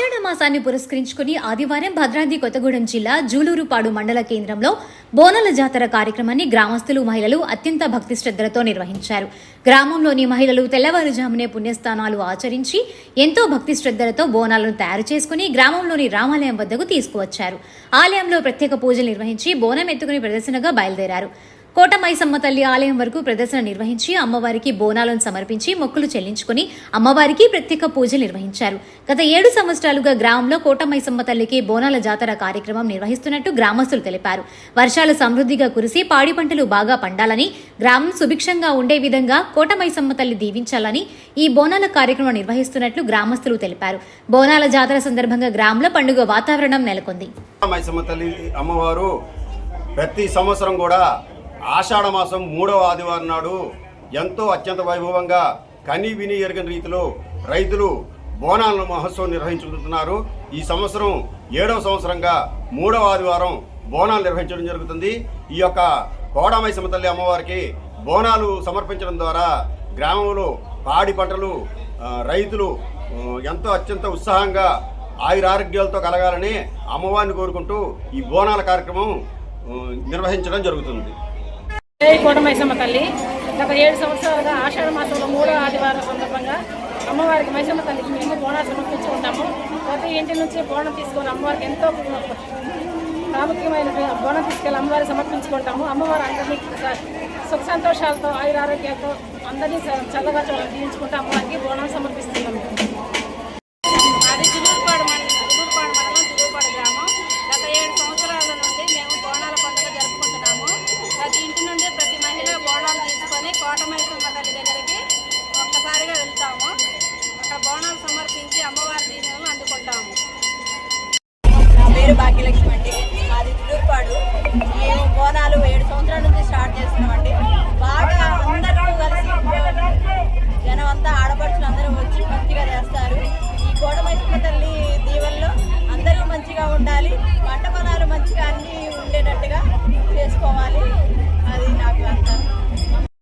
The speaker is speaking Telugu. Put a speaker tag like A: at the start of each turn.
A: మాసాన్ని పురస్కరించుకుని ఆదివారం భద్రాద్రి కొత్తగూడెం జిల్లా జూలూరుపాడు మండల కేంద్రంలో బోనాల జాతర కార్యక్రమాన్ని గ్రామస్తులు మహిళలు అత్యంత భక్తి శ్రద్ధలతో నిర్వహించారు. గ్రామంలోని మహిళలు తెల్లవారుజామునే పుణ్యస్థానాలు ఆచరించి ఎంతో భక్తి శ్రద్ధలతో బోనాలను తయారు చేసుకుని గ్రామంలోని రామాలయం వద్దకు తీసుకువచ్చారు. ఆలయంలో ప్రత్యేక పూజలు నిర్వహించి బోనం ఎత్తుకుని ప్రదర్శనగా బయలుదేరారు. కోటమైసమ్మ తల్లి ఆలయం వరకు ప్రదర్శన నిర్వహించి అమ్మవారికి బోనాలను సమర్పించి మొక్కులు చెల్లించుకుని అమ్మవారికి ప్రత్యేక పూజలు నిర్వహించారు. గత ఏడు సంవత్సరాలుగా గ్రామంలో కోటమైసమ్మ తల్లికి బోనాల జాతర కార్యక్రమం నిర్వహిస్తున్నట్టు గ్రామస్తులు తెలిపారు. వర్షాలు సమృద్ధిగా కురిసి పాడి పంటలు బాగా పండాలని గ్రామం సుభిక్షంగా ఉండే విధంగా కోటమైసమ్మ తల్లి దీవించాలని ఈ బోనాల కార్యక్రమం నిర్వహిస్తున్నట్లు గ్రామస్తులు తెలిపారు. బోనాల జాతర సందర్భంగా గ్రామంలో పండుగ వాతావరణం నెలకొంది.
B: మైసమ్మ తల్లి అమ్మవారు ప్రతి సంవత్సరం కూడా ఆషాఢ మాసం మూడవ ఆదివారం నాడు ఎంతో అత్యంత వైభవంగా కని విని ఎరగని రీతిలో రైతులు బోనాల మహోత్సవం నిర్వహించుకుంటున్నారు. ఈ సంవత్సరం ఏడవ సంవత్సరంగా మూడవ ఆదివారం బోనాలు నిర్వహించడం జరుగుతుంది. ఈ యొక్క కోడామైసమ్మ తల్లి అమ్మవారికి బోనాలు సమర్పించడం ద్వారా గ్రామంలో పాడి పంటలు రైతులు ఎంతో అత్యంత ఉత్సాహంగా ఆయురారోగ్యాలతో కలగాలని అమ్మవారిని కోరుకుంటూ ఈ బోనాల కార్యక్రమం నిర్వహించడం జరుగుతుంది.
C: కోటమైసమ్మ తల్లి. గత ఏడు సంవత్సరాలుగా ఆషాఢ మాసంలో మూడో ఆదివారం సందర్భంగా అమ్మవారికి మైసమ్మ తల్లికి మేము బోనాలు సమర్పించుకుంటాము ప్రతి ఇంటి నుంచి బోనం తీసుకొని అమ్మవారికి ఎంతో ప్రాముఖ్యమైన బోనం తీసుకెళ్ళి అమ్మవారికి సమర్పించుకుంటాము అమ్మవారు అందరినీ స- సుఖ సంతోషాలతో ఆయురారోగ్యాలతో అందరినీ చ- చల్లగా చూడాలని తీయించుకుంటూ అమ్మవారికి బోనం సమర్పిస్తున్నాము
D: అది చిలూరుపాడు మండలం చిలూరుపాడు మండలం చిలూరుపాడు గ్రామం గత ఏడు సంవత్సరాల నుండి మేము బోనాల పండుగ జరుపుకుంటున్నాము ప్రతి ఇంటి నుండి ప్రతి మహిళ బోనాలు తీసుకొని కోటమైసమ్మ తల్లి దగ్గరికి ఒక్కసారిగా వెళ్తాము. అక్కడ బోనాలు సమర్పించి అమ్మవారి